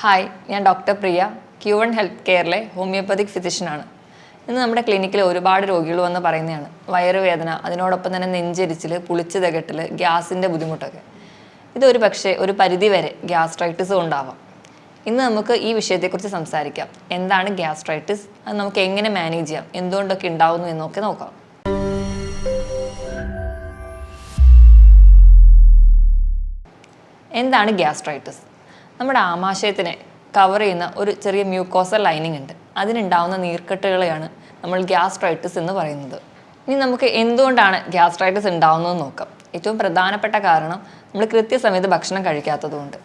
Hi ഞാൻ doctor Priya Q one health കെയറിലെ homeopathic ഫിസിഷ്യനാണ് ഇന്ന് നമ്മുടെ ക്ലിനിക്കിൽ ഒരുപാട് രോഗികൾ വന്ന് പറയുന്നതാണ്. വയറുവേദന അതിനോടൊപ്പം തന്നെ നെഞ്ചരിച്ചിൽ പുളിച്ച് തികട്ടൽ ഗ്യാസിന്റെ ബുദ്ധിമുട്ടൊക്കെ. ഇതൊരു പക്ഷേ ഒരു പരിധി വരെ ഗ്യാസ്ട്രൈറ്റിസ് ഉണ്ടാവാം. ഇന്ന് നമുക്ക് ഈ വിഷയത്തെക്കുറിച്ച് സംസാരിക്കാം. എന്താണ് ഗ്യാസ്ട്രൈറ്റിസ്? അത് നമുക്ക് എങ്ങനെ മാനേജ് ചെയ്യാം? എന്തുകൊണ്ടൊക്കെ ഉണ്ടാവുന്നു എന്നൊക്കെ നോക്കാം. എന്താണ് ഗ്യാസ്ട്രൈറ്റിസ്? നമ്മുടെ ആമാശയത്തിനെ കവർ ചെയ്യുന്ന ഒരു ചെറിയ മ്യൂക്കോസൽ ലൈനിങ് ഉണ്ട്. അതിനുണ്ടാവുന്ന നീർക്കെട്ടുകളെയാണ് നമ്മൾ ഗ്യാസ്ട്രൈറ്റിസ് എന്ന് പറയുന്നത്. ഇനി നമുക്ക് എന്തുകൊണ്ടാണ് ഗ്യാസ്ട്രൈറ്റിസ് ഉണ്ടാവുന്നതെന്ന് നോക്കാം. ഏറ്റവും പ്രധാനപ്പെട്ട കാരണം നമ്മൾ കൃത്യസമയത്ത് ഭക്ഷണം കഴിക്കാത്തതുകൊണ്ട്.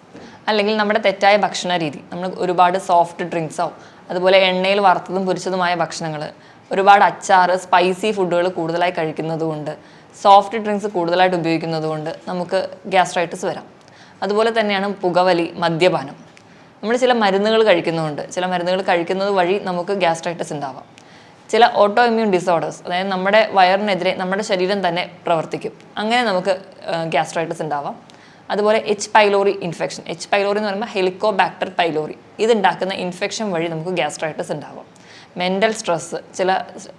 അല്ലെങ്കിൽ നമ്മുടെ തെറ്റായ ഭക്ഷണ രീതി നമ്മൾ ഒരുപാട് സോഫ്റ്റ് ഡ്രിങ്ക്സോ അതുപോലെ എണ്ണയിൽ വറുത്തതും പൊരിച്ചതുമായ ഭക്ഷണങ്ങൾ ഒരുപാട് അച്ചാറ് സ്പൈസി ഫുഡുകൾ കൂടുതലായി കഴിക്കുന്നതുകൊണ്ട് സോഫ്റ്റ് ഡ്രിങ്ക്സ് കൂടുതലായിട്ട് ഉപയോഗിക്കുന്നതുകൊണ്ട് നമുക്ക് ഗ്യാസ്ട്രൈറ്റിസ് വരാം. അതുപോലെ തന്നെയാണ് പുകവലി മദ്യപാനം. നമ്മൾ ചില മരുന്നുകൾ കഴിക്കുന്നുണ്ട്. ചില മരുന്നുകൾ കഴിക്കുന്നത് വഴി നമുക്ക് ഗ്യാസ്ട്രൈറ്റിസ് ഉണ്ടാവാം. ചില ഓട്ടോ ഇമ്മ്യൂൺ ഡിസോർഡേഴ്സ് അതായത് നമ്മുടെ വയറിനെതിരെ നമ്മുടെ ശരീരം തന്നെ പ്രവർത്തിക്കും. അങ്ങനെ നമുക്ക് ഗ്യാസ്ട്രൈറ്റിസ് ഉണ്ടാവാം. അതുപോലെ H pylori infection H pylori എന്ന് പറയുമ്പോൾ ഹെലിക്കോബാക്ടർ പൈലോറി ഇതുണ്ടാക്കുന്ന ഇൻഫെക്ഷൻ വഴി നമുക്ക് ഗ്യാസ്ട്രൈറ്റിസ് ഉണ്ടാവാം. മെന്റൽ സ്ട്രെസ്സ് ചില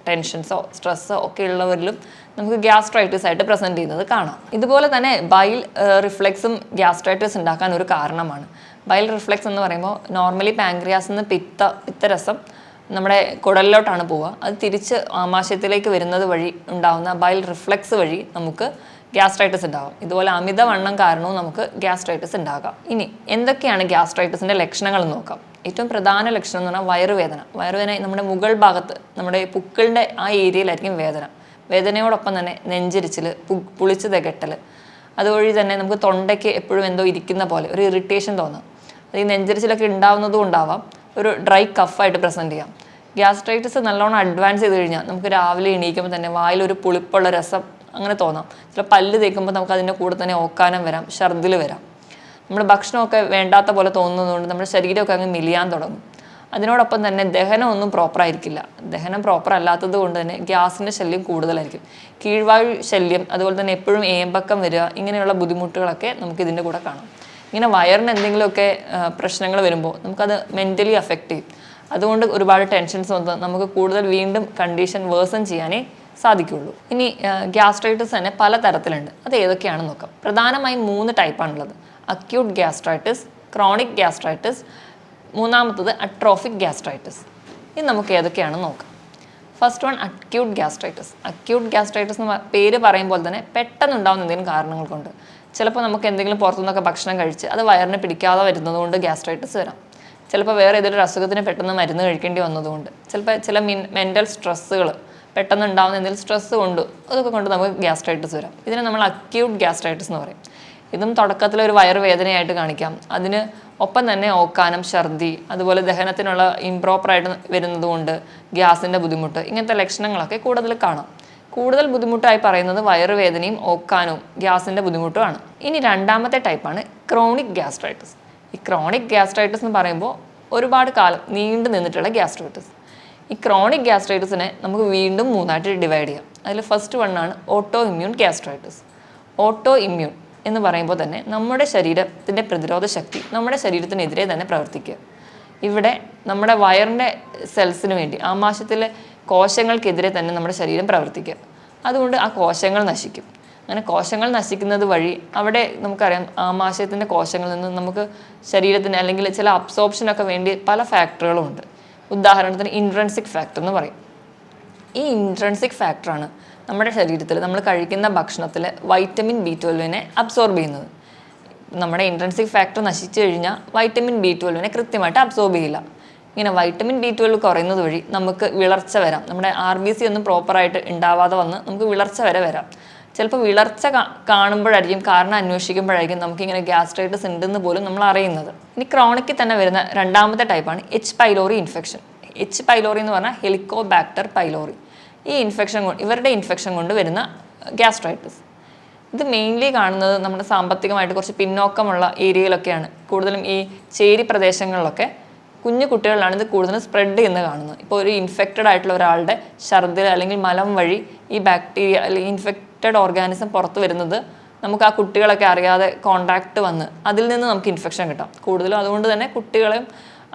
ടെൻഷൻസോ സ്ട്രെസ്സോ ഒക്കെ ഉള്ളവരിലും നമുക്ക് ഗ്യാസ്ട്രൈറ്റിസ് ആയിട്ട് പ്രസന്റ് ചെയ്യുന്നത് കാണാം. ഇതുപോലെ തന്നെ ബൈൽ റിഫ്ലെക്സും ഗ്യാസ്ട്രൈറ്റിസ് ഉണ്ടാക്കാൻ ഒരു കാരണമാണ്. ബൈൽ റിഫ്ലെക്സ് എന്ന് പറയുമ്പോൾ നോർമലി പാങ്ക്രിയാസിൽ നിന്ന് പിത്ത പിത്തരസം നമ്മുടെ കുടലിലോട്ടാണ് പോവുക. അത് തിരിച്ച് ആമാശയത്തിലേക്ക് വരുന്നത് വഴി ഉണ്ടാകുന്ന ബൈൽ റിഫ്ലെക്സ് വഴി നമുക്ക് ഗ്യാസ്ട്രൈറ്റിസ് ഉണ്ടാകും ഇതുപോലെ അമിതവണ്ണം കാരണവും നമുക്ക് ഗ്യാസ്ട്രൈറ്റിസ് ഉണ്ടാകാം. ഇനി എന്തൊക്കെയാണ് ഗ്യാസ്ട്രൈറ്റിസിന്റെ ലക്ഷണങ്ങൾ നോക്കാം. ഏറ്റവും പ്രധാന ലക്ഷണം എന്ന് പറഞ്ഞാൽ വയറുവേദന. വയറുവേദന നമ്മുടെ മുകൾ ഭാഗത്ത് നമ്മുടെ പുക്കളിന്റെ ആ ഏരിയയിലായിരിക്കും വേദന. വേദനയോടൊപ്പം തന്നെ നെഞ്ചരിച്ചിൽ പുളിച്ച് തികട്ടൽ അതുവഴി തന്നെ നമുക്ക് തൊണ്ടയ്ക്ക് എപ്പോഴും എന്തോ ഇരിക്കുന്ന പോലെ ഒരു ഇറിറ്റേഷൻ തോന്നും. അത് ഈ നെഞ്ചരിച്ചിലൊക്കെ ഉണ്ടാവുന്നതും ഉണ്ടാവാം. ഒരു ഡ്രൈ കഫായിട്ട് പ്രസന്റ് ചെയ്യാം. ഗ്യാസ്ട്രൈറ്റിസ് നല്ലോണം അഡ്വാൻസ് ചെയ്ത് കഴിഞ്ഞാൽ നമുക്ക് രാവിലെ എണീക്കുമ്പോൾ തന്നെ വായിൽ ഒരു പുളിപ്പുള്ള രസം അങ്ങനെ തോന്നാം. ചില പല്ല് തേക്കുമ്പോൾ നമുക്ക് അതിന്റെ കൂടെ തന്നെ ഓക്കാനം വരാം ഛർദിൽ വരാം. നമ്മുടെ ഭക്ഷണമൊക്കെ വേണ്ടാത്ത പോലെ തോന്നുന്നതുകൊണ്ട് നമ്മുടെ ശരീരമൊക്കെ അങ്ങ് മിലിയാൻ തുടങ്ങും. അതിനോടൊപ്പം തന്നെ ദഹനം ഒന്നും പ്രോപ്പർ ആയിരിക്കില്ല. ദഹനം പ്രോപ്പർ അല്ലാത്തത് കൊണ്ട് തന്നെ ഗ്യാസിന്റെ ശല്യം കൂടുതലായിരിക്കും. കീഴ്വായു ശല്യം അതുപോലെ തന്നെ എപ്പോഴും ഏമ്പക്കം വരിക ഇങ്ങനെയുള്ള ബുദ്ധിമുട്ടുകളൊക്കെ നമുക്ക് ഇതിന്റെ കൂടെ കാണാം. ഇങ്ങനെ വയറിന് എന്തെങ്കിലുമൊക്കെ പ്രശ്നങ്ങൾ വരുമ്പോൾ നമുക്കത് മെന്റലി അഫക്റ്റ് ചെയ്യും. അതുകൊണ്ട് ഒരുപാട് ടെൻഷൻസ് വന്ന് നമുക്ക് കൂടുതൽ വീണ്ടും കണ്ടീഷൻ വേഴ്സൺ ചെയ്യാനേ സാധിക്കുള്ളൂ ഇനി ഗ്യാസ്ട്രൈറ്റിസ് തന്നെ പല തരത്തിലുണ്ട് അത് ഏതൊക്കെയാണെന്ന് നോക്കാം. പ്രധാനമായും മൂന്ന് ടൈപ്പാണുള്ളത് അക്യൂട്ട് ഗ്യാസ്ട്രൈറ്റിസ് ക്രോണിക് ഗ്യാസ്ട്രൈറ്റിസ് മൂന്നാമത്തത് അട്രോഫിക് ഗ്യാസ്ട്രൈറ്റിസ് ഇത് നമുക്ക് ഏതൊക്കെയാണെന്ന് നോക്കാം. First one acute gastritis acute gastritis എന്ന് പേര് പറയുമ്പോൾ തന്നെ പെട്ടെന്ന് ഉണ്ടാകുന്ന എന്തെങ്കിലും കാരണങ്ങൾ കൊണ്ട്. ചിലപ്പോൾ നമുക്ക് എന്തെങ്കിലും പുറത്തുനിന്നൊക്കെ ഭക്ഷണം കഴിച്ച് അത് വയറിനെ പിടിക്കാതെ വരുന്നത് കൊണ്ട് ഗ്യാസ്ട്രൈറ്റിസ് വരാം. ചിലപ്പോൾ വേറെ ഏതൊരു അസുഖത്തിന് പെട്ടെന്ന് മരുന്ന് കഴിക്കേണ്ടി വന്നതുകൊണ്ട്. ചിലപ്പോൾ ചില മിൻ മെന്റൽ സ്ട്രെസ്സുകൾ പെട്ടെന്ന് ഉണ്ടാകുന്ന എന്തെങ്കിലും സ്ട്രെസ്സ് കൊണ്ട് അതൊക്കെ കൊണ്ട് നമുക്ക് ഗ്യാസ്ട്രൈറ്റിസ് വരാം. ഇതിനെ നമ്മൾ അക്യൂട്ട് ഗ്യാസ്ട്രൈറ്റിസ് എന്ന് പറയും. ഇതും തുടക്കത്തിൽ ഒരു വയറുവേദനയായിട്ട് കാണിക്കാം. അതിന് ഒപ്പം തന്നെ ഓക്കാനം ഛർദി അതുപോലെ ദഹനത്തിനുള്ള ഇംപ്രോപ്പറായിട്ട് വരുന്നതുകൊണ്ട് ഗ്യാസിന്റെ ബുദ്ധിമുട്ട് ഇങ്ങനത്തെ ലക്ഷണങ്ങളൊക്കെ കൂടുതൽ കാണാം. കൂടുതൽ ബുദ്ധിമുട്ടായി പറയുന്നത് വയറുവേദനയും ഓക്കാനവും ഗ്യാസിന്റെ ബുദ്ധിമുട്ടുമാണ്. ഇനി രണ്ടാമത്തെ ടൈപ്പാണ് ക്രോണിക് ഗ്യാസ്ട്രൈറ്റിസ്. ഈ ക്രോണിക് ഗ്യാസ്ട്രൈറ്റിസ് എന്ന് പറയുമ്പോൾ ഒരുപാട് കാലം നീണ്ടു നിന്നിട്ടുള്ള ഗ്യാസ്ട്രൈറ്റിസ്. ഈ ക്രോണിക് ഗ്യാസ്ട്രൈറ്റിസിനെ നമുക്ക് വീണ്ടും മൂന്നായിട്ട് ഡിവൈഡ് ചെയ്യാം. അതിൽ ഫസ്റ്റ് വണ്ണാണ് autoimmune gastritis. Autoimmune എന്ന് പറയുമ്പോൾ തന്നെ നമ്മുടെ ശരീരത്തിന്റെ പ്രതിരോധ ശക്തി നമ്മുടെ ശരീരത്തിനെതിരെ തന്നെ പ്രവർത്തിക്കുക. ഇവിടെ നമ്മുടെ വയറിന്റെ സെൽസിന് വേണ്ടി ആമാശയത്തിലെ കോശങ്ങൾക്കെതിരെ തന്നെ നമ്മുടെ ശരീരം പ്രവർത്തിക്കുക. അതുകൊണ്ട് ആ കോശങ്ങൾ നശിക്കും. അങ്ങനെ കോശങ്ങൾ നശിക്കുന്നത് വഴി അവിടെ നമുക്കറിയാം ആമാശയത്തിന്റെ കോശങ്ങളിൽ നിന്ന് നമുക്ക് ശരീരത്തിന് അല്ലെങ്കിൽ ചില അബ്സോർപ്ഷനൊക്കെ വേണ്ടി പല ഫാക്ടറുകളും ഉണ്ട്. ഉദാഹരണത്തിന് ഇൻട്രൻസിക് ഫാക്ടർ എന്ന് പറയും. ഈ ഇൻട്രൻസിക് ഫാക്ടറാണ് നമ്മുടെ ശരീരത്തിൽ നമ്മൾ കഴിക്കുന്ന ഭക്ഷണത്തിൽ വൈറ്റമിൻ ബി ട്വൽവിനെ അബ്സോർബ് ചെയ്യുന്നത്. നമ്മുടെ ഇൻട്രൻസിക് ഫാക്ടർ നശിച്ചു കഴിഞ്ഞാൽ വൈറ്റമിൻ ബി ട്വൽവിനെ കൃത്യമായിട്ട് അബ്സോർബ് ചെയ്യില്ല. ഇങ്ങനെ വൈറ്റമിൻ ബി ട്വൽവ് കുറയുന്നത് വഴി നമുക്ക് വിളർച്ച വരാം. നമ്മുടെ ആർ ബി സി ഒന്നും പ്രോപ്പറായിട്ട് ഉണ്ടാവാതെ വന്ന് നമുക്ക് വിളർച്ച വരെ വരാം. ചിലപ്പോൾ വിളർച്ച കാണുമ്പോഴായിരിക്കും കാരണം അന്വേഷിക്കുമ്പോഴായിരിക്കും നമുക്കിങ്ങനെ ഗ്യാസ്ട്രൈറ്റിസ് ഉണ്ടെന്ന് പോലും നമ്മൾ അറിയുന്നത്. ഇനി ക്രോണിക്കിൽ തന്നെ വരുന്ന രണ്ടാമത്തെ ടൈപ്പാണ് H pylori infection H pylori എന്ന് പറഞ്ഞാൽ ഹെലിക്കോബാക്ടർ പൈലോറി ഈ ഇൻഫെക്ഷൻ ഇവരുടെ ഇൻഫെക്ഷൻ കൊണ്ട് വരുന്ന ഗ്യാസ്ട്രൈറ്റിസ് ഇത് മെയിൻലി കാണുന്നത് നമ്മുടെ സാമ്പത്തികമായിട്ട് കുറച്ച് പിന്നോക്കമുള്ള ഏരിയയിലൊക്കെയാണ്. കൂടുതലും ഈ ചേരി പ്രദേശങ്ങളിലൊക്കെ കുഞ്ഞു കുട്ടികളിലാണ് ഇത് കൂടുതലും സ്പ്രെഡ് ചെയ്യുന്നത് കാണുന്നത്. ഇപ്പോൾ ഒരു ഇൻഫെക്റ്റഡ് ആയിട്ടുള്ള ഒരാളുടെ ഛർദ്ദിൽ അല്ലെങ്കിൽ മലം വഴി ഈ ബാക്ടീരിയ അല്ലെങ്കിൽ ഇൻഫെക്റ്റഡ് ഓർഗാനിസം പുറത്ത് വരുന്നത് നമുക്ക് ആ കുട്ടികളൊക്കെ അറിയാതെ കോണ്ടാക്ട് വന്ന് അതിൽ നിന്ന് നമുക്ക് ഇൻഫെക്ഷൻ കിട്ടാം. കൂടുതലും അതുകൊണ്ട് തന്നെ കുട്ടികളെയും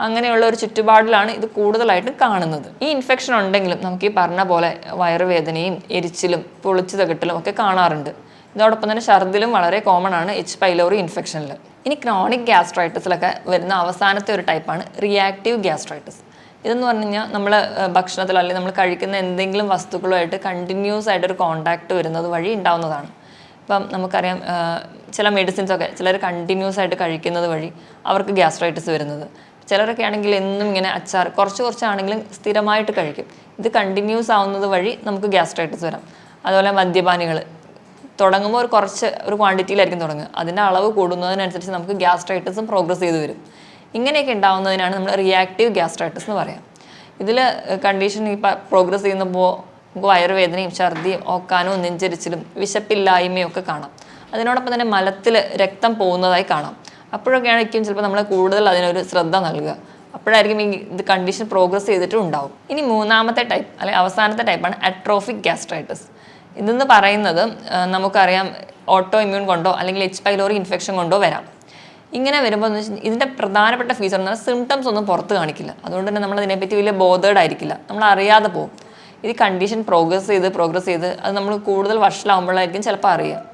അങ്ങനെയുള്ള ഒരു ചുറ്റുപാടിലാണ് ഇത് കൂടുതലായിട്ട് കാണുന്നത്. ഈ ഇൻഫെക്ഷൻ ഉണ്ടെങ്കിലും നമുക്ക് ഈ പറഞ്ഞ പോലെ വയറുവേദനയും എരിച്ചിലും പൊളിച്ചു തകട്ടലും ഒക്കെ കാണാറുണ്ട്. ഇതോടൊപ്പം തന്നെ ഛർദിലും വളരെ കോമൺ ആണ് എച്ച് പൈലോറി ഇൻഫെക്ഷനിൽ ഇനി ക്രോണിക് ഗ്യാസ്ട്രൈറ്റിസിലൊക്കെ വരുന്ന അവസാനത്തെ ഒരു ടൈപ്പാണ് റിയാക്റ്റീവ് ഗ്യാസ്ട്രൈറ്റിസ് ഇതെന്ന് പറഞ്ഞു കഴിഞ്ഞാൽ നമ്മൾ ഭക്ഷണത്തിൽ അല്ലെങ്കിൽ നമ്മൾ കഴിക്കുന്ന എന്തെങ്കിലും വസ്തുക്കളുമായിട്ട് കണ്ടിന്യൂസ് ആയിട്ടൊരു കോണ്ടാക്ട് വരുന്നത് വഴി ഉണ്ടാവുന്നതാണ് ഇപ്പം നമുക്കറിയാം ചില മെഡിസിൻസ് ഒക്കെ ചിലർ കണ്ടിന്യൂസ് ആയിട്ട് കഴിക്കുന്നത് വഴി അവർക്ക് ഗ്യാസ്ട്രൈറ്റിസ് വരുന്നത്. ചിലരൊക്കെ ആണെങ്കിൽ എന്നും ഇങ്ങനെ അച്ചാർ കുറച്ച് കുറച്ചാണെങ്കിലും സ്ഥിരമായിട്ട് കഴിക്കും. ഇത് കണ്ടിന്യൂസ് ആവുന്നത് വഴി നമുക്ക് ഗ്യാസ്ട്രൈറ്റിസ് വരാം. അതുപോലെ മദ്യപാനികൾ. തുടങ്ങുമ്പോൾ ഒരു കുറച്ച് ഒരു ക്വാണ്ടിറ്റിയിലായിരിക്കും തുടങ്ങുക. അതിന്റെ അളവ് കൂടുന്നതിനനുസരിച്ച് നമുക്ക് ഗ്യാസ്ട്രൈറ്റിസും പ്രോഗ്രസ് ചെയ്ത് വരും. ഇങ്ങനെയൊക്കെ ഉണ്ടാവുന്നതിനാണ് നമ്മൾ റിയാക്റ്റീവ് ഗ്യാസ്ട്രൈറ്റിസ് എന്ന് പറയാം. ഇതിൽ കണ്ടീഷൻ ഈ പ്രോഗ്രസ് ചെയ്യുമ്പോൾ നമുക്ക് വയറുവേദനയും ഛർദിയും ഓക്കാനവും നെഞ്ചരിച്ചിലും വിശപ്പില്ലായ്മയും ഒക്കെ കാണാം. അതിനോടൊപ്പം തന്നെ മലത്തിൽ രക്തം പോകുന്നതായി കാണാം. അപ്പോഴൊക്കെയാണ് ആയിരിക്കും ചിലപ്പോൾ നമ്മൾ കൂടുതൽ അതിനൊരു ശ്രദ്ധ നൽകുക. അപ്പോഴായിരിക്കും ഈ ഇത് കണ്ടീഷൻ പ്രോഗ്രസ് ചെയ്തിട്ടും ഉണ്ടാവും. ഇനി മൂന്നാമത്തെ ടൈപ്പ് അല്ലെങ്കിൽ അവസാനത്തെ ടൈപ്പാണ് അട്രോഫിക് ഗ്യാസ്ട്രൈറ്റിസ് ഇതെന്ന് പറയുന്നത് നമുക്കറിയാം ഓട്ടോ ഇമ്മ്യൂൺ കൊണ്ടോ അല്ലെങ്കിൽ എച്ച് പൈലോറി ഇൻഫെക്ഷൻ കൊണ്ടോ വരാം. ഇങ്ങനെ വരുമ്പോൾ ഇതിന്റെ പ്രധാനപ്പെട്ട ഫീച്ചർ എന്ന് പറഞ്ഞാൽ സിംറ്റംസ് ഒന്നും പുറത്ത് കാണിക്കില്ല. അതുകൊണ്ട് തന്നെ നമ്മൾ അതിനെപ്പറ്റി വലിയ ബോധേഡ് ആയിരിക്കില്ല. നമ്മൾ അറിയാതെ പോകും. ഇത് കണ്ടീഷൻ പ്രോഗ്രസ് ചെയ്ത് പ്രോഗ്രസ് ചെയ്ത് അത് നമ്മൾ കൂടുതൽ വഷളാകുമ്പോഴായിരിക്കും ചിലപ്പോൾ അറിയുക. ഞ-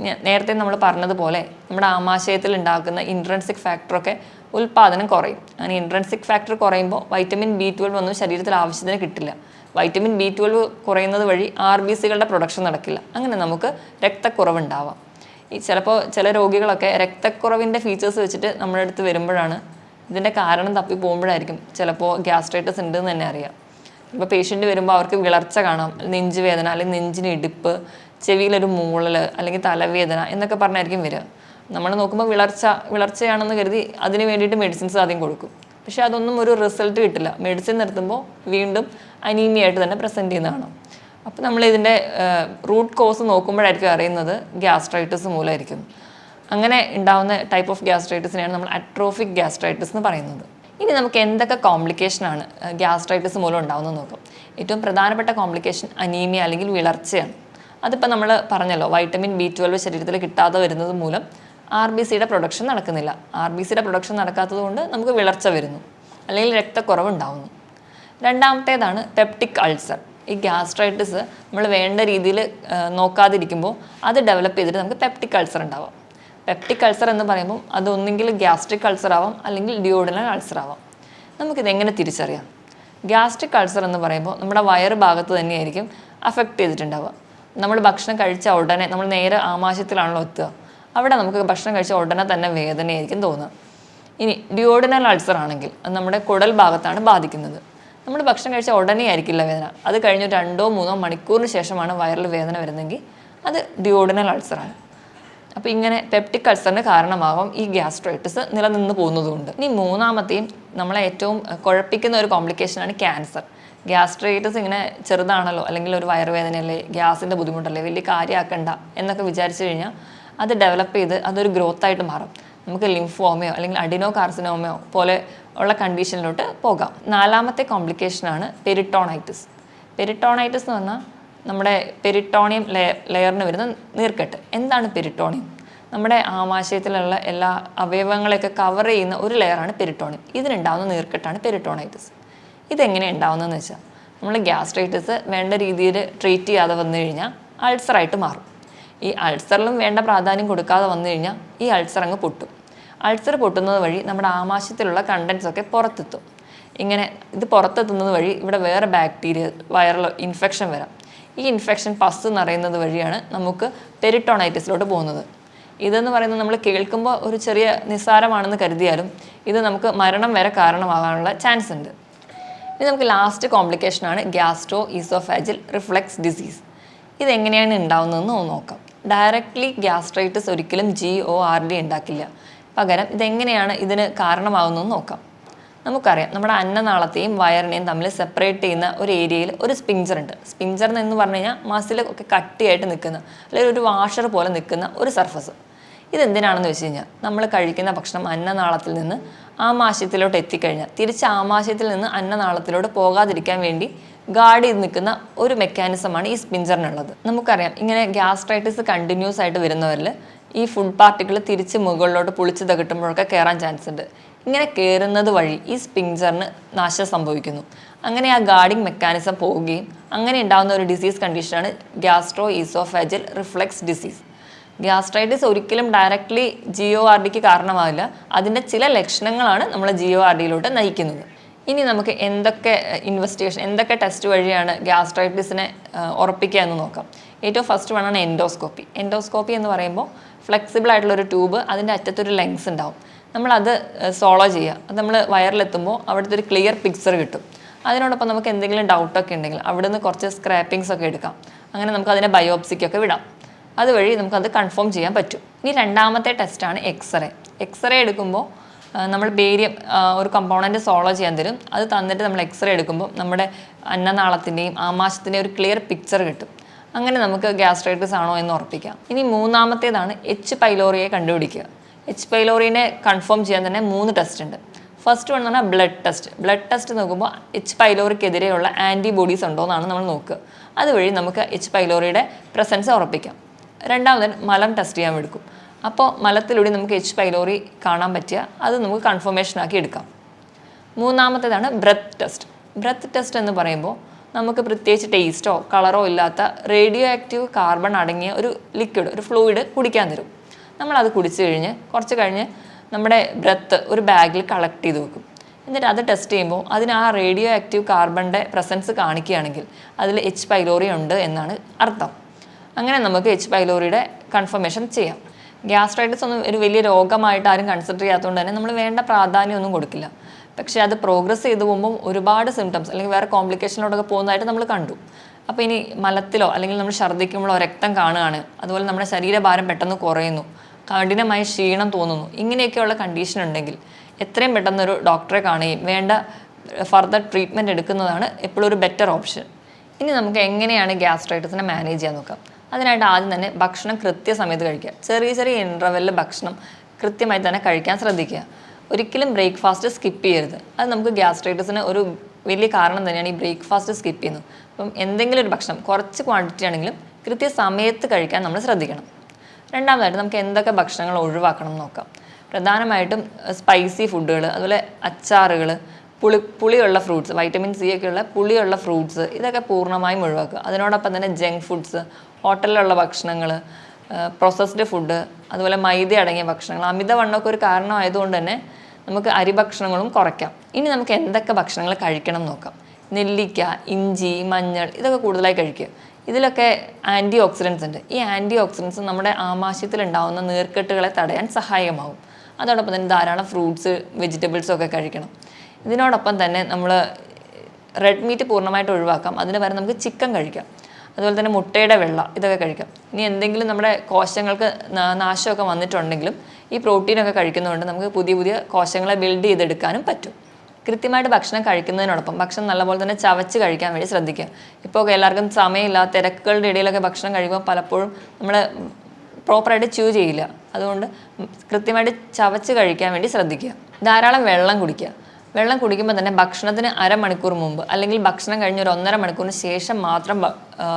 നേരത്തെ നമ്മൾ പറഞ്ഞതുപോലെ നമ്മുടെ ആമാശയത്തിൽ ഉണ്ടാക്കുന്ന ഇൻട്രൻസിക് ഫാക്ടറൊക്കെ ഉൽപ്പാദനം കുറയും. അങ്ങനെ ഇൻട്രൻസിക് ഫാക്ടർ കുറയുമ്പോൾ വൈറ്റമിൻ ബി ട്വൽവ് ഒന്നും ശരീരത്തിൽ ആവശ്യത്തിന് കിട്ടില്ല. വൈറ്റമിൻ ബി ട്വൽവ് കുറയുന്നത് വഴി ആർ ബി സികളുടെ പ്രൊഡക്ഷൻ നടക്കില്ല. അങ്ങനെ നമുക്ക് രക്തക്കുറവുണ്ടാവാം. ഈ ചിലപ്പോൾ ചില രോഗികളൊക്കെ രക്തക്കുറവിന്റെ ഫീച്ചേഴ്സ് വെച്ചിട്ട് നമ്മുടെ അടുത്ത് വരുമ്പോഴാണ് ഇതിന്റെ കാരണം തപ്പി പോകുമ്പോഴായിരിക്കും ചിലപ്പോൾ ഗ്യാസ്ട്രൈറ്റിസ് ഉണ്ട് എന്ന് തന്നെ അറിയാം. ഇപ്പോൾ പേഷ്യന്റ് വരുമ്പോൾ അവർക്ക് വിളർച്ച കാണാം നെഞ്ച് വേദന അല്ലെങ്കിൽ നെഞ്ചിന് ഇടിപ്പ് ചെവിയിലൊരു മൂളൽ അല്ലെങ്കിൽ തലവേദന എന്നൊക്കെ പറഞ്ഞായിരിക്കും വരിക. നമ്മൾ നോക്കുമ്പോൾ വിളർച്ച വിളർച്ചയാണെന്ന് കരുതി അതിന് വേണ്ടിയിട്ട് മെഡിസിൻസ് ആദ്യം കൊടുക്കും. പക്ഷേ അതൊന്നും ഒരു റിസൾട്ട് കിട്ടില്ല. മെഡിസിൻ നിർത്തുമ്പോൾ വീണ്ടും അനീമിയ ആയിട്ട് തന്നെ പ്രസന്റ് ചെയ്യുന്നതാണ്. അപ്പോൾ നമ്മൾ ഇതിന്റെ റൂട്ട് കോസ് നോക്കുമ്പോഴായിരിക്കും അറിയുന്നത് ഗ്യാസ്ട്രൈറ്റിസ് മൂലമായിരിക്കും. അങ്ങനെ ഉണ്ടാകുന്ന ടൈപ്പ് ഓഫ് ഗ്യാസ്ട്രൈറ്റിസിനെയാണ് നമ്മൾ അട്രോഫിക് ഗ്യാസ്ട്രൈറ്റിസ് എന്ന് പറയുന്നത്. ഇനി നമുക്ക് എന്തൊക്കെ കോംപ്ലിക്കേഷനാണ് ഗ്യാസ്ട്രൈറ്റിസ് മൂലം ഉണ്ടാകുന്നത് നോക്കാം. ഏറ്റവും പ്രധാനപ്പെട്ട കോംപ്ലിക്കേഷൻ അനീമിയ അല്ലെങ്കിൽ വിളർച്ചയാണ്. അതിപ്പോൾ നമ്മൾ പറഞ്ഞല്ലോ വൈറ്റമിൻ ബി ട്വൽവ് ശരീരത്തിൽ കിട്ടാതെ വരുന്നത് മൂലം ആർ ബി സിയുടെ പ്രൊഡക്ഷൻ നടക്കുന്നില്ല. ആർ ബി സിയുടെ പ്രൊഡക്ഷൻ നടക്കാത്തത് കൊണ്ട് നമുക്ക് വിളർച്ച വരുന്നു അല്ലെങ്കിൽ രക്തക്കുറവ് ഉണ്ടാവുന്നു രണ്ടാമത്തേതാണ് പെപ്റ്റിക് അൾസർ ഈ ഗ്യാസ്ട്രൈറ്റിസ് നമ്മൾ വേണ്ട രീതിയിൽ നോക്കാതിരിക്കുമ്പോൾ അത് ഡെവലപ്പ് ചെയ്തിട്ട് നമുക്ക് പെപ്റ്റിക് അൾസർ ഉണ്ടാവാം. പെപ്റ്റിക് അൾസർ എന്ന് പറയുമ്പോൾ അത് ഗ്യാസ്ട്രിക് അൾസർ ആവാം അല്ലെങ്കിൽ ഡിയോഡിനൽ അൾസർ ആവാം. നമുക്കിത് എങ്ങനെ തിരിച്ചറിയാം? ഗ്യാസ്ട്രിക് അൾസർ എന്ന് പറയുമ്പോൾ നമ്മുടെ വയറ് ഭാഗത്ത് തന്നെയായിരിക്കും അഫക്റ്റ് ചെയ്തിട്ടുണ്ടാവുക. നമ്മൾ ഭക്ഷണം കഴിച്ച ഉടനെ നമ്മൾ നേരെ ആമാശയത്തിലാണല്ലോ എത്തുക. അവിടെ നമുക്ക് ഭക്ഷണം കഴിച്ച ഉടനെ തന്നെ വേദനയായിരിക്കും തോന്നുക. ഇനി ഡിയോഡിനൽ അൾസർ ആണെങ്കിൽ അത് നമ്മുടെ കുടൽ ഭാഗത്താണ് ബാധിക്കുന്നത്. നമ്മൾ ഭക്ഷണം കഴിച്ച ഉടനെ ആയിരിക്കില്ല വേദന. അത് കഴിഞ്ഞ് രണ്ടോ മൂന്നോ മണിക്കൂറിന് ശേഷമാണ് വയറിൽ വേദന വരുന്നതെങ്കിൽ അത് ഡിയോഡിനൽ അൾസറാണ് അപ്പോൾ ഇങ്ങനെ പെപ്റ്റിക് അൾസറിന് കാരണമാകും ഈ ഗ്യാസ്ട്രൈറ്റിസ് നിലനിന്ന് പോകുന്നതുകൊണ്ട്. ഇനി മൂന്നാമത്തെയും നമ്മളെ ഏറ്റവും കുഴപ്പിക്കുന്ന ഒരു കോംപ്ലിക്കേഷനാണ് ക്യാൻസർ ഗ്യാസ്ട്രൈറ്റിസ് ഇങ്ങനെ ചെറുതാണല്ലോ അല്ലെങ്കിൽ ഒരു വയറുവേദനയല്ലേ ഗ്യാസിന്റെ ബുദ്ധിമുട്ടല്ലേ വലിയ കാര്യമാക്കണ്ട എന്നൊക്കെ വിചാരിച്ചു കഴിഞ്ഞാൽ അത് ഡെവലപ്പ് ചെയ്ത് അതൊരു ഗ്രോത്ത് ആയിട്ട് മാറും. നമുക്ക് ലിംഫോമയോ അല്ലെങ്കിൽ അഡിനോ കാർസിനോമയോ പോലെ ഉള്ള കണ്ടീഷനിലോട്ട് പോകാം. നാലാമത്തെ കോംപ്ലിക്കേഷനാണ് പെരിട്ടോണൈറ്റിസ് പെരിട്ടോണൈറ്റിസ് എന്ന് പറഞ്ഞാൽ നമ്മുടെ പെരിട്ടോണിയം ലെയറിന് വരുന്ന നീർക്കെട്ട്. എന്താണ് പെരിട്ടോണിയം നമ്മുടെ ആമാശയത്തിലുള്ള എല്ലാ അവയവങ്ങളെയൊക്കെ കവർ ചെയ്യുന്ന ഒരു ലെയറാണ് പെരിട്ടോണിയം ഇതിനുണ്ടാകുന്ന നീർക്കെട്ടാണ് പെരിട്ടോണൈറ്റിസ് ഇതെങ്ങനെ ഉണ്ടാവുന്നതെന്ന് വെച്ചാൽ നമ്മൾ ഗ്യാസ്ട്രൈറ്റിസ് വേണ്ട രീതിയിൽ ട്രീറ്റ് ചെയ്യാതെ വന്നു കഴിഞ്ഞാൽ അൾസറായിട്ട് മാറും. ഈ അൾസറിലും വേണ്ട പ്രാധാന്യം കൊടുക്കാതെ വന്നു കഴിഞ്ഞാൽ ഈ അൾസർ അങ്ങ് പൊട്ടും. അൾസർ പൊട്ടുന്നത് വഴി നമ്മുടെ ആമാശയത്തിലുള്ള കണ്ടൻസ് ഒക്കെ പുറത്തെത്തും. ഇങ്ങനെ ഇത് പുറത്തെത്തുന്നത് വഴി ഇവിടെ വേറെ ബാക്ടീരിയ വൈറൽ ഇൻഫെക്ഷൻ വരാം. ഈ ഇൻഫെക്ഷൻ പസ് നിറയുന്നത് വഴിയാണ് നമുക്ക് പെരിട്ടോണൈറ്റിസിലോട്ട് പോകുന്നത്. ഇതെന്ന് പറയുന്നത് നമ്മൾ കേൾക്കുമ്പോൾ ഒരു ചെറിയ നിസ്സാരമാണെന്ന് കരുതിയാലും ഇത് നമുക്ക് മരണം വരെ കാരണമാകാനുള്ള ചാൻസ് ഉണ്ട്. ഇനി നമുക്ക് ലാസ്റ്റ് കോംപ്ലിക്കേഷൻ ആണ് ഗ്യാസ്ട്രോ ഈസോഫാജിൽ റിഫ്ലക്സ് ഡിസീസ് ഇതെങ്ങനെയാണ് ഉണ്ടാവുന്നതെന്ന് ഒന്ന് നോക്കാം. ഡയറക്റ്റ്ലി ഗ്യാസ്ട്രൈറ്റിസ് ഒരിക്കലും ജി ഒ ആർ ഡി ഉണ്ടാക്കില്ല. പകരം ഇതെങ്ങനെയാണ് ഇതിന് കാരണമാവുന്നതെന്ന് നോക്കാം. നമുക്കറിയാം നമ്മുടെ അന്നനാളത്തെയും വയറിനെയും തമ്മിൽ സെപ്പറേറ്റ് ചെയ്യുന്ന ഒരു ഏരിയയിൽ ഒരു സ്പിഞ്ചർ ഉണ്ട്. സ്പിഞ്ചർ എന്ന് പറഞ്ഞു കഴിഞ്ഞാൽ മസിൽ ഒക്കെ കട്ടിയായിട്ട് നിൽക്കുന്ന അല്ലെങ്കിൽ ഒരു വാഷർ പോലെ നിൽക്കുന്ന ഒരു സർഫസ് ഇതെന്തിനാണെന്ന് വെച്ച് കഴിഞ്ഞാൽ നമ്മൾ കഴിക്കുന്ന ഭക്ഷണം അന്നനാളത്തിൽ നിന്ന് ആമാശയത്തിലോട്ട് എത്തിക്കഴിഞ്ഞാൽ തിരിച്ച് ആമാശയത്തിൽ നിന്ന് അന്നനാളത്തിലോട്ട് പോകാതിരിക്കാൻ വേണ്ടി ഗാർഡ് ചെയ്ത് നിൽക്കുന്ന ഒരു മെക്കാനിസമാണ് ഈ സ്പിഞ്ചറിനുള്ളത്. നമുക്കറിയാം ഇങ്ങനെ ഗ്യാസ്ട്രൈറ്റിസ് കണ്ടിന്യൂസ് ആയിട്ട് വരുന്നവരിൽ ഈ ഫുഡ് പാർട്ടിക്കിൾ തിരിച്ച് മുകളിലോട്ട് പുളിച്ച് തകിട്ടുമ്പോഴൊക്കെ കയറാൻ ചാൻസ് ഉണ്ട്. ഇങ്ങനെ കയറുന്നത് വഴി ഈ സ്പിഞ്ചറിന് നാശം സംഭവിക്കുന്നു. അങ്ങനെ ആ ഗാർഡിങ് മെക്കാനിസം പോവുകയും അങ്ങനെ ഉണ്ടാകുന്ന ഒരു ഡിസീസ് കണ്ടീഷനാണ് gastro oesophageal reflux disease gastritis ഒരിക്കലും ഡയറക്റ്റ്ലി ജി ഒ ആർ ഡിക്ക് കാരണമാവില്ല. അതിന്റെ ചില ലക്ഷണങ്ങളാണ് നമ്മൾ ജി ഒ ആർ ഡിയിലോട്ട് നയിക്കുന്നത്. ഇനി നമുക്ക് എന്തൊക്കെ ഇൻവെസ്റ്റിഗേഷൻ എന്തൊക്കെ ടെസ്റ്റ് വഴിയാണ് ഗ്യാസ്ട്രൈറ്റിസിനെ ഉറപ്പിക്കുക എന്ന് നോക്കാം. ഏറ്റവും ഫസ്റ്റ് വണ്ണാണ് എൻഡോസ്കോപ്പി. എൻഡോസ്കോപ്പി എന്ന് പറയുമ്പോൾ ഫ്ലെക്സിബിൾ ആയിട്ടുള്ള ഒരു ട്യൂബ് അതിന്റെ അറ്റത്തൊരു ലെങ്സ് ഉണ്ടാവും. നമ്മളത് സോളോ ചെയ്യുക. അത് നമ്മൾ വയറിലെത്തുമ്പോൾ അവിടുത്തെ ഒരു ക്ലിയർ പിക്ചർ കിട്ടും. അതിനോടൊപ്പം നമുക്ക് എന്തെങ്കിലും ഡൗട്ടൊക്കെ ഉണ്ടെങ്കിൽ അവിടെ നിന്ന് കുറച്ച് സ്ക്രാപ്പിങ്സ് ഒക്കെ എടുക്കാം. അങ്ങനെ നമുക്ക് അതിനെ ബയോപ്സിക്കൊക്കെ വിടാം. അതുവഴി നമുക്കത് കൺഫേം ചെയ്യാൻ പറ്റും. ഇനി രണ്ടാമത്തെ ടെസ്റ്റാണ് എക്സ്റേ എക്സ്റേ എടുക്കുമ്പോൾ നമ്മൾ ബേരിയം ഒരു കമ്പോണന്റ് സോളോ ചെയ്യാൻ തരും. അത് തന്നിട്ട് നമ്മൾ എക്സ്റേ എടുക്കുമ്പോൾ നമ്മുടെ അന്നനാളത്തിന്റെയും ആമാശത്തിന്റെയും ഒരു ക്ലിയർ പിക്ചർ കിട്ടും. അങ്ങനെ നമുക്ക് ഗ്യാസ്ട്രൈറ്റിസ് ആണോ എന്ന് ഉറപ്പിക്കാം. ഇനി മൂന്നാമത്തേതാണ് എച്ച് പൈലോറിയെ കണ്ടുപിടിക്കുക. എച്ച് പൈലോറിനെ കൺഫേം ചെയ്യാൻ തന്നെ മൂന്ന് ടെസ്റ്റ് ഉണ്ട്. ഫസ്റ്റ് വൺ എന്ന് പറഞ്ഞാൽ ബ്ലഡ് ടെസ്റ്റ് ബ്ലഡ് ടെസ്റ്റ് നോക്കുമ്പോൾ എച്ച് പൈലോറിക്കെതിരെയുള്ള ആന്റിബോഡീസ് ഉണ്ടോ എന്നാണ് നമ്മൾ നോക്കുക. അതുവഴി നമുക്ക് എച്ച് പൈലോറിയുടെ പ്രസൻസ് ഉറപ്പിക്കാം. രണ്ടാമത് മലം ടെസ്റ്റ് ചെയ്യാൻ എടുക്കും. അപ്പോൾ മലത്തിലൂടെ നമുക്ക് എച്ച് പൈലോറി കാണാൻ പറ്റിയ അത് നമുക്ക് കൺഫർമേഷൻ ആക്കി എടുക്കാം. മൂന്നാമത്തേതാണ് ബ്രത്ത് ടെസ്റ്റ് ബ്രത്ത് ടെസ്റ്റ് എന്ന് പറയുമ്പോൾ നമുക്ക് പ്രത്യേകിച്ച് ടേസ്റ്റോ കളറോ ഇല്ലാത്ത റേഡിയോ ആക്റ്റീവ് കാർബൺ അടങ്ങിയ ഒരു ലിക്വിഡ് ഒരു ഫ്ലൂയിഡ് കുടിക്കാൻ തരും. നമ്മളത് കുടിച്ച് കഴിഞ്ഞ് കുറച്ച് കഴിഞ്ഞ് നമ്മുടെ ബ്രത്ത് ഒരു ബാഗിൽ കളക്ട് ചെയ്ത് വെക്കും. എന്നിട്ട് അത് ടെസ്റ്റ് ചെയ്യുമ്പോൾ അതിന് ആ റേഡിയോ ആക്റ്റീവ് കാർബണിന്റെ പ്രസൻസ് കാണിക്കുകയാണെങ്കിൽ അതിൽ എച്ച് പൈലോറി ഉണ്ട് എന്നാണ് അർത്ഥം. അങ്ങനെ നമുക്ക് എച്ച് പൈലോറിയുടെ കൺഫർമേഷൻ ചെയ്യാം. ഗ്യാസ്ട്രൈറ്റിസ് ഒന്നും ഒരു വലിയ രോഗമായിട്ട് ആരും കൺസിഡർ ചെയ്യാത്തതുകൊണ്ട് തന്നെ നമ്മൾ വേണ്ട പ്രാധാന്യമൊന്നും കൊടുക്കില്ല. പക്ഷേ അത് പ്രോഗ്രസ് ചെയ്തു പോകുമ്പോൾ ഒരുപാട് സിംറ്റംസ് അല്ലെങ്കിൽ വേറെ കോംപ്ലിക്കേഷനിലോട്ടൊക്കെ പോകുന്നതായിട്ട് നമ്മൾ കണ്ടു. അപ്പോൾ ഇനി മലത്തിലോ അല്ലെങ്കിൽ നമ്മൾ ഛർദ്ദിക്കുമ്പോഴോ രക്തം കാണുകയാണ്. അതുപോലെ നമ്മുടെ ശരീരഭാരം പെട്ടെന്ന് കുറയുന്നു. കഠിനമായ ക്ഷീണം തോന്നുന്നു. ഇങ്ങനെയൊക്കെയുള്ള കണ്ടീഷൻ ഉണ്ടെങ്കിൽ എത്രയും പെട്ടെന്ന് ഒരു ഡോക്ടറെ കാണുകയും വേണ്ട ഫർദർ ട്രീറ്റ്മെന്റ് എടുക്കുന്നതാണ് എപ്പോഴും ഒരു ബെറ്റർ ഓപ്ഷൻ ഇനി നമുക്ക് എങ്ങനെയാണ് ഗ്യാസ്ട്രൈറ്റിസിനെ മാനേജ് ചെയ്യാൻ നോക്കാം. അതിനായിട്ട് ആദ്യം തന്നെ ഭക്ഷണം കൃത്യസമയത്ത് കഴിക്കുക. ചെറിയ ചെറിയ ഇന്റർവെല്ലിൽ ഭക്ഷണം കൃത്യമായി തന്നെ കഴിക്കാൻ ശ്രദ്ധിക്കുക. ഒരിക്കലും ബ്രേക്ക്ഫാസ്റ്റ് സ്കിപ്പ് ചെയ്യരുത്. അത് നമുക്ക് ഗ്യാസ്ട്രൈറ്റിസിന് ഒരു വലിയ കാരണം തന്നെയാണ് ഈ ബ്രേക്ക്ഫാസ്റ്റ് സ്കിപ്പ് ചെയ്യുന്നത്. അപ്പം എന്തെങ്കിലും ഒരു ഭക്ഷണം കുറച്ച് ക്വാണ്ടിറ്റി ആണെങ്കിലും കൃത്യസമയത്ത് കഴിക്കാൻ നമ്മൾ ശ്രദ്ധിക്കണം. രണ്ടാമതായിട്ട് നമുക്ക് എന്തൊക്കെ ഭക്ഷണങ്ങൾ ഒഴിവാക്കണം എന്ന് നോക്കാം. പ്രധാനമായിട്ടും സ്പൈസി ഫുഡുകൾ അതുപോലെ അച്ചാറുകൾ പുളി പുളിയുള്ള ഫ്രൂട്ട്സ് വൈറ്റമിൻ സി ഒക്കെ ഉള്ള പുളിയുള്ള ഫ്രൂട്ട്സ് ഇതൊക്കെ പൂർണമായും ഒഴിവാക്കുക. അതിനോടൊപ്പം തന്നെ ജങ്ക് ഫുഡ്സ് ഹോട്ടലിലുള്ള ഭക്ഷണങ്ങൾ പ്രോസസ്ഡ് ഫുഡ് അതുപോലെ മൈദ അടങ്ങിയ ഭക്ഷണങ്ങൾ അമിതവണ്ണമൊക്കെ ഒരു കാരണമായതുകൊണ്ട് തന്നെ നമുക്ക് അരി ഭക്ഷണങ്ങളും കുറയ്ക്കാം. ഇനി നമുക്ക് എന്തൊക്കെ ഭക്ഷണങ്ങൾ കഴിക്കണം നോക്കാം. നെല്ലിക്ക ഇഞ്ചി മഞ്ഞൾ ഇതൊക്കെ കൂടുതലായി കഴിക്കുക. ഇതിലൊക്കെ ആന്റി ഓക്സിഡൻസ് ഉണ്ട്. ഈ ആന്റി ഓക്സിഡൻസ് നമ്മുടെ ആമാശയത്തിൽ ഉണ്ടാകുന്ന നീർക്കെട്ടുകളെ തടയാൻ സഹായകമാവും. അതോടൊപ്പം തന്നെ ധാരാളം ഫ്രൂട്ട്സ് വെജിറ്റബിൾസും ഒക്കെ കഴിക്കണം. ഇതിനോടൊപ്പം തന്നെ നമ്മൾ റെഡ് മീറ്റ് പൂർണമായിട്ട് ഒഴിവാക്കാം. അതിന് പകരം നമുക്ക് ചിക്കൻ കഴിക്കാം. അതുപോലെ തന്നെ മുട്ടയുടെ വെള്ള ഇതൊക്കെ കഴിക്കാം. ഇനി എന്തെങ്കിലും നമ്മുടെ കോശങ്ങൾക്ക് നാശമൊക്കെ വന്നിട്ടുണ്ടെങ്കിലും ഈ പ്രോട്ടീനൊക്കെ കഴിക്കുന്നതുകൊണ്ട് നമുക്ക് പുതിയ പുതിയ കോശങ്ങളെ ബിൽഡ് ചെയ്തെടുക്കാനും പറ്റും. കൃത്യമായിട്ട് ഭക്ഷണം കഴിക്കുന്നതിനോടൊപ്പം ഭക്ഷണം നല്ലപോലെ തന്നെ ചവച്ച് കഴിക്കാൻ വേണ്ടി ശ്രദ്ധിക്കുക. ഇപ്പോൾ എല്ലാവർക്കും സമയമില്ല തിരക്കുകളുടെ ഇടയിലൊക്കെ ഭക്ഷണം കഴിക്കുമ്പോൾ പലപ്പോഴും നമ്മൾ പ്രോപ്പറായിട്ട് ച്യൂ ചെയ്യില്ല. അതുകൊണ്ട് കൃത്യമായിട്ട് ചവച്ച് കഴിക്കാൻ വേണ്ടി ശ്രദ്ധിക്കുക. ധാരാളം വെള്ളം കുടിക്കുക. വെള്ളം കുടിക്കുമ്പോൾ തന്നെ ഭക്ഷണത്തിന് അരമണിക്കൂർ മുമ്പ് അല്ലെങ്കിൽ ഭക്ഷണം കഴിഞ്ഞ ഒരു ഒന്നര മണിക്കൂറിന് ശേഷം മാത്രം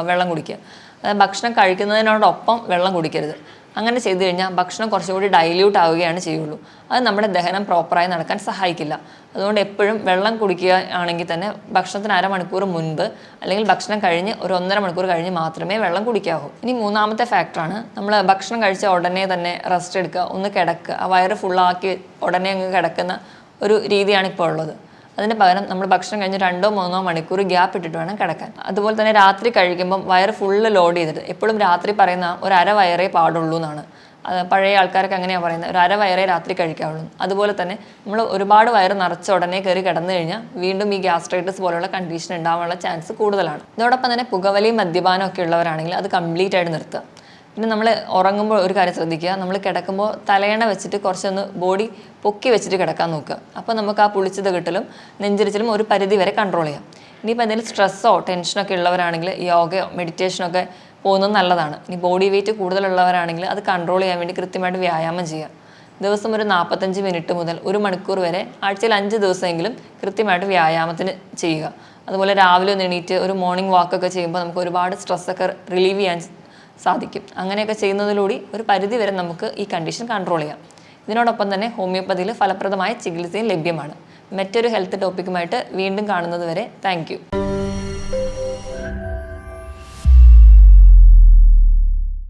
വെള്ളം കുടിക്കുക. അതായത് ഭക്ഷണം കഴിക്കുന്നതിനോടൊപ്പം വെള്ളം കുടിക്കരുത്. അങ്ങനെ ചെയ്തു കഴിഞ്ഞാൽ ഭക്ഷണം കുറച്ചുകൂടി ഡൈല്യൂട്ട് ആവുകയാണ് ചെയ്യുള്ളൂ. അത് നമ്മുടെ ദഹനം പ്രോപ്പറായി നടക്കാൻ സഹായിക്കില്ല. അതുകൊണ്ട് എപ്പോഴും വെള്ളം കുടിക്കുക ആണെങ്കിൽ തന്നെ ഭക്ഷണത്തിന് അരമണിക്കൂർ മുൻപ് അല്ലെങ്കിൽ ഭക്ഷണം കഴിഞ്ഞ് ഒരു ഒന്നര മണിക്കൂർ കഴിഞ്ഞ് മാത്രമേ വെള്ളം കുടിക്കാവൂ. ഇനി മൂന്നാമത്തെ ഫാക്ടറാണ് നമ്മൾ ഭക്ഷണം കഴിച്ച ഉടനെ തന്നെ റെസ്റ്റ് എടുക്കുക ഒന്ന് കിടക്കുക. ആ വയറ് ഫുള്ളാക്കി ഉടനെ അങ്ങ് കിടക്കുന്ന ഒരു രീതിയാണ് ഇപ്പോൾ ഉള്ളത്. അതിന് പകരം നമ്മൾ ഭക്ഷണം കഴിഞ്ഞ് രണ്ടോ മൂന്നോ മണിക്കൂർ ഗ്യാപ്പ് ഇട്ടിട്ട് വേണം കിടക്കാൻ. അതുപോലെ തന്നെ രാത്രി കഴിക്കുമ്പം വയറ് ഫുള്ള് ലോഡ് ചെയ്തിട്ട് എപ്പോഴും രാത്രി പറയുന്ന ഒരു അര വയറേ പാടുള്ളൂ എന്നാണ്. അത് പഴയ ആൾക്കാരൊക്കെ അങ്ങനെയാണ് പറയുന്നത്. ഒരു അര വയറേ രാത്രി കഴിക്കാവുള്ളൂ. അതുപോലെ തന്നെ നമ്മൾ ഒരുപാട് വയറ് നിറച്ച ഉടനെ കയറി കിടന്നു കഴിഞ്ഞാൽ വീണ്ടും ഈ ഗ്യാസ്ട്രൈറ്റിസ് പോലുള്ള കണ്ടീഷൻ ഉണ്ടാവാനുള്ള ചാൻസ് കൂടുതലാണ്. ഇതോടൊപ്പം തന്നെ പുകവലിയും മദ്യപാനം ഒക്കെ ഉള്ളവരാണെങ്കിൽ അത് കംപ്ലീറ്റ് ആയിട്ട് നിർത്തുക. പിന്നെ നമ്മൾ ഉറങ്ങുമ്പോൾ ഒരു കാര്യം ശ്രദ്ധിക്കുക. നമ്മൾ കിടക്കുമ്പോൾ തലയണ വെച്ചിട്ട് കുറച്ചൊന്ന് ബോഡി പൊക്കി വെച്ചിട്ട് കിടക്കാൻ നോക്കുക. അപ്പോൾ നമുക്ക് ആ പുളിച്ചത് കിട്ടലും നെഞ്ചിരിച്ചിലും ഒരു പരിധി വരെ കൺട്രോൾ ചെയ്യാം. ഇനിയിപ്പോൾ എന്തെങ്കിലും സ്ട്രെസ്സോ ടെൻഷനൊക്കെ ഉള്ളവരാണെങ്കിൽ യോഗയോ മെഡിറ്റേഷനോ ഒക്കെ പോകുന്നത് നല്ലതാണ്. ഇനി ബോഡി വെയിറ്റ് കൂടുതലുള്ളവരാണെങ്കിൽ അത് കൺട്രോൾ ചെയ്യാൻ വേണ്ടി കൃത്യമായിട്ട് വ്യായാമം ചെയ്യുക. ദിവസം ഒരു നാൽപ്പത്തഞ്ച് മിനിറ്റ് മുതൽ ഒരു മണിക്കൂർ വരെ ആഴ്ചയിൽ അഞ്ച് ദിവസമെങ്കിലും കൃത്യമായിട്ട് വ്യായാമത്തിന് ചെയ്യുക. അതുപോലെ രാവിലെ ഒന്ന് എണീറ്റ് ഒരു മോർണിംഗ് വാക്കൊക്കെ ചെയ്യുമ്പോൾ നമുക്ക് ഒരുപാട് സ്ട്രെസ്സൊക്കെ റിലീവ് ചെയ്യാൻ സാധിക്കും. അങ്ങനെയൊക്കെ ചെയ്യുന്നതിലൂടെ ഒരു പരിധി വരെ നമുക്ക് ഈ കണ്ടീഷൻ കൺട്രോൾ ചെയ്യാം. ഇതിനോടൊപ്പം തന്നെ ഹോമിയോപ്പതിയിൽ ഫലപ്രദമായ ചികിത്സയും ലഭ്യമാണ്. മറ്റൊരു ഹെൽത്ത് ടോപ്പിക്കുമായിട്ട് വീണ്ടും കാണുന്നത് വരെ താങ്ക്